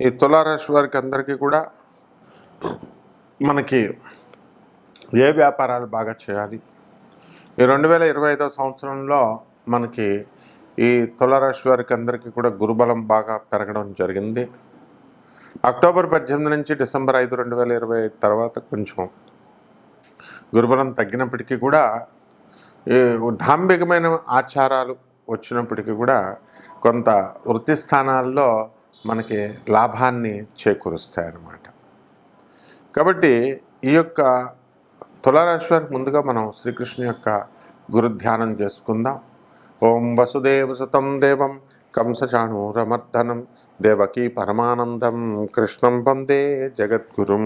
ఈ తులారాశి వారికి అందరికీ కూడా మనకి ఏ వ్యాపారాలు బాగా చేయాలి? ఈ రెండు వేల ఇరవై ఐదో సంవత్సరంలో మనకి ఈ తులారాశి వారికి అందరికీ కూడా గురుబలం బాగా పెరగడం జరిగింది. అక్టోబర్ పద్దెనిమిది నుంచి డిసెంబర్ ఐదు రెండు వేల ఇరవై ఐదు తర్వాత కొంచెం గురుబలం తగ్గినప్పటికీ కూడా ఈ డాంబికమైన ఆచారాలు వచ్చినప్పటికీ కూడా కొంత వృత్తి స్థానాల్లో మనకి లాభాన్ని చేకూరుస్తాయి అన్నమాట. కాబట్టి ఈ యొక్క తులారాశి వారికి ముందుగా మనం శ్రీకృష్ణు యొక్క గురు ధ్యానం చేసుకుందాం. ఓం వసుదేవ సుతం దేవం కంసచాణూరమర్దనం దేవకీ పరమానందం కృష్ణం పందే జగద్గురుం.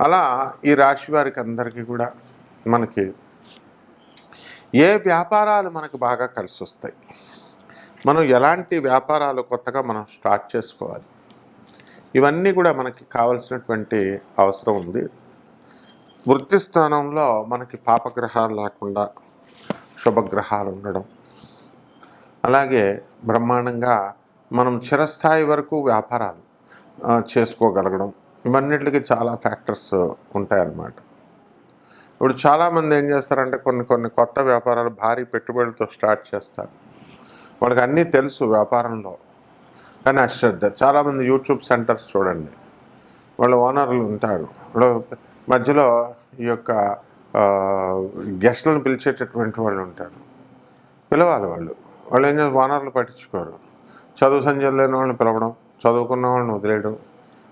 అలా ఈ రాశి వారికి అందరికీ కూడా మనకి ఏ వ్యాపారాలు మనకు బాగా కలిసి వస్తాయి మనం ఎలాంటి వ్యాపారాలు కొత్తగా మనం స్టార్ట్ చేసుకోవాలి? ఇవన్నీ కూడా మనకి కావలసినటువంటి అవసరం ఉంది. వృత్తి స్థానంలో మనకి పాపగ్రహాలు లేకుండా శుభగ్రహాలు ఉండడం. అలాగే బ్రహ్మాండంగా మనం చిరస్థాయి వరకు వ్యాపారాలు చేసుకోగలగడం. ఇవన్నిటికి చాలా ఫ్యాక్టర్స్ ఉంటాయన్నమాట. ఇప్పుడు చాలామంది ఏం చేస్తారంటే కొన్ని కొన్ని కొత్త వ్యాపారాలు భారీ పెట్టుబడులతో స్టార్ట్ చేస్తారు. వాళ్ళకి అన్నీ తెలుసు వ్యాపారంలో. కానీ అశ్రద్ధ చాలామంది యూట్యూబ్ సెంటర్స్ చూడండి. వాళ్ళ ఓనర్లు ఉంటారు. ఇప్పుడు మధ్యలో ఈ యొక్క గెస్ట్లను గెస్టులను పిలిచేటటువంటి వాళ్ళు ఉంటారు. పిలవాలి వాళ్ళు. వాళ్ళు ఏం చేస్తారు? ఓనర్లు పట్టించుకోరు. చదువు సంజయం లేని వాళ్ళని పిలవడం చదువుకున్న వాళ్ళని వదిలేయడం.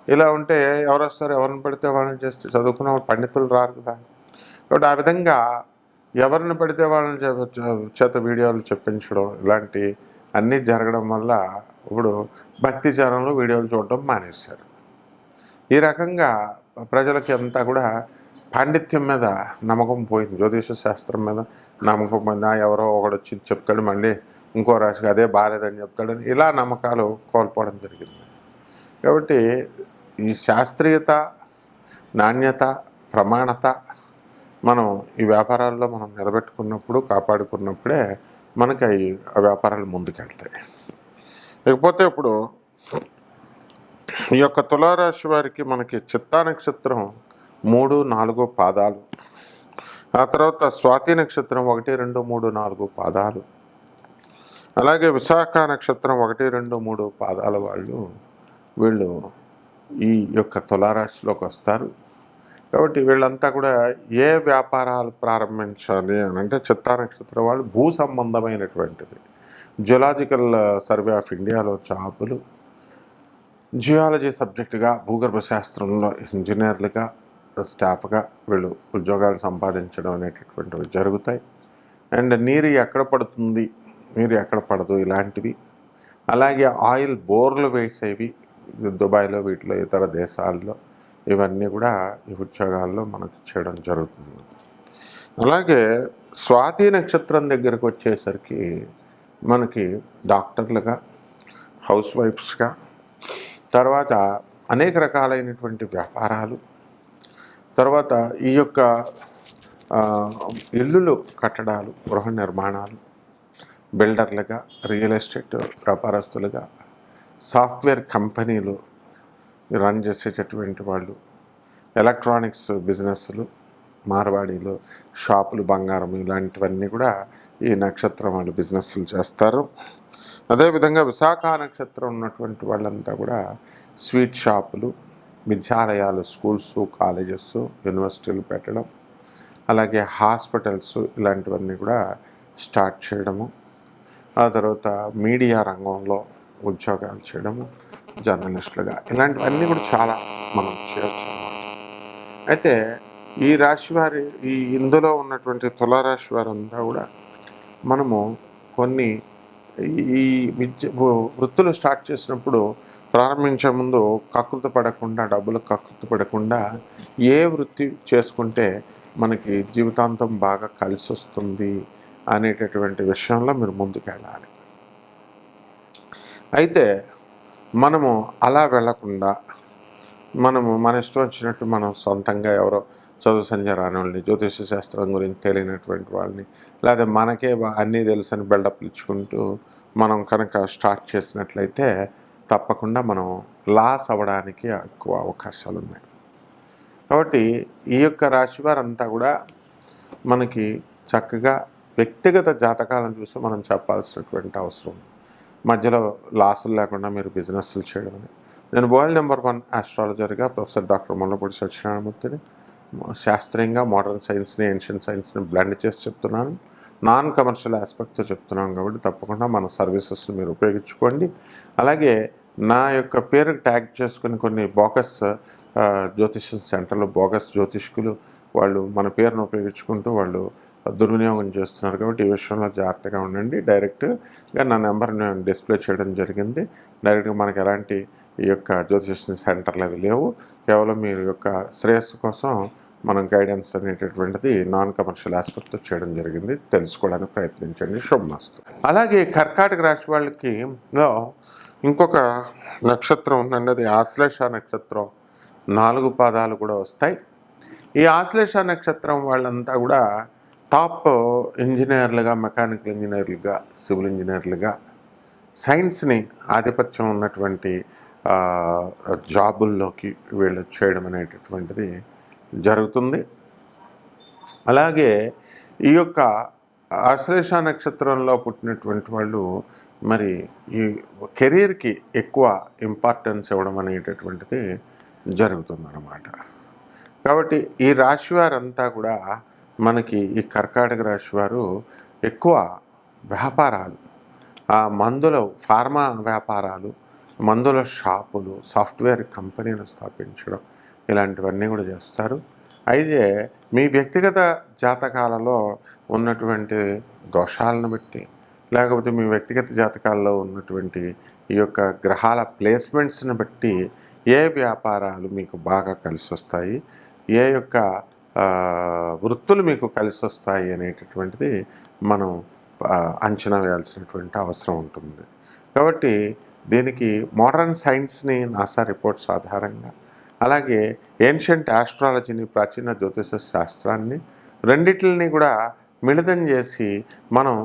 ఇలా ఉంటే ఎవరు వస్తారు? ఎవరిని పడితే వాళ్ళని చేస్తే చదువుకున్న వాళ్ళు పండితులు రారు కదా. కాబట్టి ఆ విధంగా ఎవరిని పడితే వాళ్ళని చేత వీడియోలు చెప్పించడం ఇలాంటి అన్నీ జరగడం వల్ల ఇప్పుడు భక్తి ఛానల్లో వీడియోలు చూడడం మానేశారు. ఈ రకంగా ప్రజలకి అంతా కూడా పాండిత్యం మీద నమ్మకం పోయింది. జ్యోతిష శాస్త్రం మీద నమ్మకం పోయింది. ఎవరో ఒకడు వచ్చి చెప్తాడు మళ్ళీ ఇంకో రాశికి అదే బాగాలేదని చెప్తాడని ఇలా నమ్మకాలు కోల్పోవడం జరిగింది. కాబట్టి ఈ శాస్త్రీయత నాణ్యత ప్రమాణత మనం ఈ వ్యాపారాల్లో మనం నిలబెట్టుకున్నప్పుడు కాపాడుకున్నప్పుడే మనకి అవి ఆ వ్యాపారాలు ముందుకెళ్తాయి. లేకపోతే ఇప్పుడు ఈ యొక్క తులారాశి వారికి మనకి చిత్తా నక్షత్రం మూడు నాలుగు పాదాలు. ఆ తర్వాత స్వాతి నక్షత్రం ఒకటి రెండు మూడు నాలుగు పాదాలు. అలాగే విశాఖ నక్షత్రం ఒకటి రెండు మూడు పాదాల వాళ్ళు వీళ్ళు ఈ యొక్క తులారాశిలోకి వస్తారు. కాబట్టి వీళ్ళంతా కూడా ఏ వ్యాపారాలు ప్రారంభించాలి అని అంటే చిత్తా నక్షత్రం వాళ్ళు భూ సంబంధమైనటువంటిది. జియోలాజికల్ సర్వే ఆఫ్ ఇండియాలో జాబులు జియాలజీ సబ్జెక్టుగా భూగర్భ శాస్త్రంలో ఇంజనీర్లుగా స్టాఫ్గా వీళ్ళు ఉద్యోగాలు సంపాదించడం అనేటటువంటివి జరుగుతాయి. అండ్ నీరు ఎక్కడ పడుతుంది? నీరు ఎక్కడ పడదు? ఇలాంటివి. అలాగే ఆయిల్ బోర్లు వేసేవి. దుబాయ్లో వీటిలో ఇతర దేశాల్లో. ఇవన్నీ కూడా ఈ ఉద్యోగాల్లో మనకు చేయడం జరుగుతుంది. అలాగే స్వాతి నక్షత్రం దగ్గరకు వచ్చేసరికి మనకి డాక్టర్లుగా హౌస్ వైఫ్స్గా తర్వాత అనేక రకాలైనటువంటి వ్యాపారాలు తర్వాత ఈ యొక్క ఇల్లులు కట్టడాలు గృహ నిర్మాణాలు బిల్డర్లుగా రియల్ ఎస్టేట్ వ్యాపారస్తులుగా సాఫ్ట్వేర్ కంపెనీలు రన్ చేసేటటువంటి వాళ్ళు. ఎలక్ట్రానిక్స్ బిజినెస్లు మార్వాడీలు షాపులు బంగారం ఇలాంటివన్నీ కూడా ఈ నక్షత్రం వాళ్ళు బిజినెస్లు చేస్తారు. అదేవిధంగా విశాఖ నక్షత్రం ఉన్నటువంటి వాళ్ళంతా కూడా స్వీట్ షాపులు విద్యాలయాలు స్కూల్స్ కాలేజెస్ యూనివర్సిటీలు పెట్టడం అలాగే హాస్పిటల్స్ ఇలాంటివన్నీ కూడా స్టార్ట్ చేయడము ఆ తర్వాత మీడియా రంగంలో ఉద్యోగాలు చేయడము జర్నలిస్టులుగా. ఇలాంటివన్నీ కూడా చాలా మనం చేయొచ్చు అయితే ఈ రాశి వారి ఈ ఇందులో ఉన్నటువంటి తులారాశి వారంతా కూడా మనము కొన్ని ఈ విద్య వృత్తులు స్టార్ట్ చేసినప్పుడు ప్రారంభించే ముందు కకృత పడకుండా డబ్బులు కకృత పడకుండా ఏ వృత్తి చేసుకుంటే మనకి జీవితాంతం బాగా కలిసి వస్తుంది అనేటటువంటి విషయంలో మీరు ముందుకెళ్ళాలి. అయితే మనము అలా వెళ్ళకుండా మనము మన ఇష్టం వచ్చినట్టు మనం సొంతంగా ఎవరో చదువు సంధ్య వాళ్ళని జ్యోతిష శాస్త్రం గురించి తెలియనటువంటి వాళ్ళని లేదా మనకే అన్నీ తెలుసని బిల్డప్ ఇచ్చుకుంటూ మనం కనుక స్టార్ట్ చేసినట్లయితే తప్పకుండా మనం లాస్ అవ్వడానికి ఎక్కువ అవకాశాలు ఉన్నాయి. కాబట్టి ఈ యొక్క రాశి వారంతా కూడా మనకి చక్కగా వ్యక్తిగత జాతకాలను చూసి మనం చెప్పాల్సినటువంటి అవసరం ఉంది. మధ్యలో లాసులు లేకుండా మీరు బిజినెస్లు చేయడం అని. నేను వరల్డ్ నెంబర్ వన్ ఆస్ట్రాలజర్గా ప్రొఫెసర్ డాక్టర్ ముల్లపూడి సత్యనారాయణమూర్తిని శాస్త్రీయంగా మోడర్న్ సైన్స్ని ఏన్షియన్ సైన్స్ని బ్లెండ్ చేసి చెప్తున్నాను. నాన్ కమర్షియల్ ఆస్పెక్ట్తో చెప్తున్నాను కాబట్టి తప్పకుండా మన సర్వీసెస్ని మీరు ఉపయోగించుకోండి. అలాగే నా యొక్క పేరు ట్యాగ్ చేసుకుని కొన్ని బోగస్ జ్యోతిష్యం జ్యోతిష సెంటర్లో బోగస్ జ్యోతిష్కులు వాళ్ళు మన పేరును ఉపయోగించుకుంటూ వాళ్ళు దుర్వినియోగం చేస్తున్నారు కాబట్టి ఈ విషయంలో జాగ్రత్తగా ఉండండి. డైరెక్ట్గా నా నెంబర్ నేను డిస్ప్లే చేయడం జరిగింది. డైరెక్ట్గా మనకు ఎలాంటి ఈ యొక్క జ్యోతిష సెంటర్లు అవి లేవు. కేవలం మీ యొక్క శ్రేయస్సు కోసం మనం గైడెన్స్ అనేటటువంటిది నాన్ కమర్షియల్ ఆస్పెక్ట్తో చేయడం జరిగింది. తెలుసుకోవడానికి ప్రయత్నించండి. శుభమస్తు. అలాగే కర్కాటక రాశి వాళ్ళకి ఇంకొక నక్షత్రం ఉందండి. అది ఆశ్లేష నక్షత్రం. నాలుగు పాదాలు కూడా వస్తాయి. ఈ ఆశ్లేష నక్షత్రం వాళ్ళంతా కూడా టాప్ ఇంజనీర్లుగా మెకానికల్ ఇంజనీర్లుగా సివిల్ ఇంజనీర్లుగా సైన్స్ని ఆధిపత్యం ఉన్నటువంటి జాబుల్లోకి వీళ్ళు చేయడం అనేటటువంటిది జరుగుతుంది. అలాగే ఈ యొక్క ఆశ్లేష నక్షత్రంలో పుట్టినటువంటి వాళ్ళు మరి ఈ కెరీర్కి ఎక్కువ ఇంపార్టెన్స్ ఇవ్వడం అనేటటువంటిది జరుగుతుందన్నమాట. కాబట్టి ఈ రాశి వారంతా కూడా మనకి ఈ కర్కాటక రాశి వారు ఎక్కువ వ్యాపారాలు ఆ మందుల ఫార్మా వ్యాపారాలు మందుల షాపులు సాఫ్ట్వేర్ కంపెనీలు స్థాపించడం ఇలాంటివన్నీ కూడా చేస్తారు. అయితే మీ వ్యక్తిగత జాతకాలలో ఉన్నటువంటి దోషాలను బట్టి లేకపోతే మీ వ్యక్తిగత జాతకాల్లో ఉన్నటువంటి ఈ యొక్క గ్రహాల ప్లేస్మెంట్స్ని బట్టి ఏ వ్యాపారాలు మీకు బాగా కలిసి వస్తాయి ఏ యొక్క వృత్తులు మీకు కలిసి వస్తాయి అనేటటువంటిది మనం అంచనా వేయాల్సినటువంటి అవసరం ఉంటుంది. కాబట్టి దీనికి మోడర్న్ సైన్స్ని నాసా రిపోర్ట్స్ ఆధారంగా అలాగే ఏన్షియంట్ ఆస్ట్రాలజీని ప్రాచీన జ్యోతిష శాస్త్రాన్ని రెండిటిని కూడా మిళితం చేసి మనం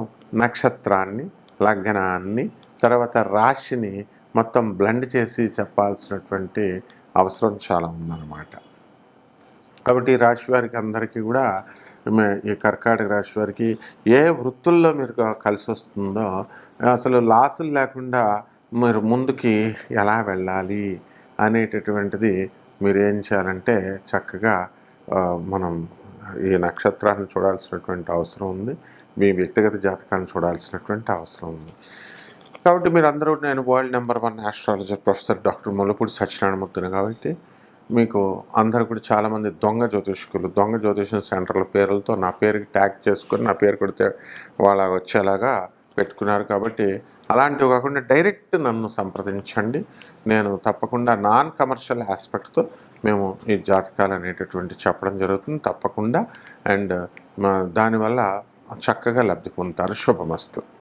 నక్షత్రాన్ని లగ్నాన్ని తర్వాత రాశిని మొత్తం బ్లెండ్ చేసి చెప్పాల్సినటువంటి అవసరం చాలా ఉందన్నమాట. కాబట్టి ఈ రాశి వారికి అందరికీ కూడా మే- ఈ కర్కాటక రాశి వారికి ఏ వృత్తుల్లో మీరు కలిసి వస్తుందో అసలు లాసులు లేకుండా మీరు ముందుకి ఎలా వెళ్ళాలి అనేటటువంటిది మీరు ఏం చేయాలంటే చక్కగా మనం ఈ నక్షత్రాన్ని చూడాల్సినటువంటి అవసరం ఉంది. మీ వ్యక్తిగత జాతకాన్ని చూడాల్సినటువంటి అవసరం ఉంది. కాబట్టి మీరు అందరూ నేను world number one astrologer professor doctor Mullapudi సత్యనారాయణమూర్తిని కాబట్టి మీకు అందరు కూడా చాలామంది దొంగ జ్యోతిష్కులు దొంగ జ్యోతిషం సెంటర్ల పేర్లతో నా పేరుకి ట్యాగ్ చేసుకొని నా పేరు కొడితే వాళ్ళ వచ్చేలాగా పెట్టుకున్నారు కాబట్టి అలాంటివి కాకుండా డైరెక్ట్ నన్ను సంప్రదించండి. నేను తప్పకుండా నాన్ కమర్షియల్ ఆస్పెక్ట్తో మేము ఈ జాతకాలు అనేటటువంటి చెప్పడం జరుగుతుంది. తప్పకుండా. అండ్ దానివల్ల చక్కగా లబ్ధి పొందుతారు. శుభమస్తు.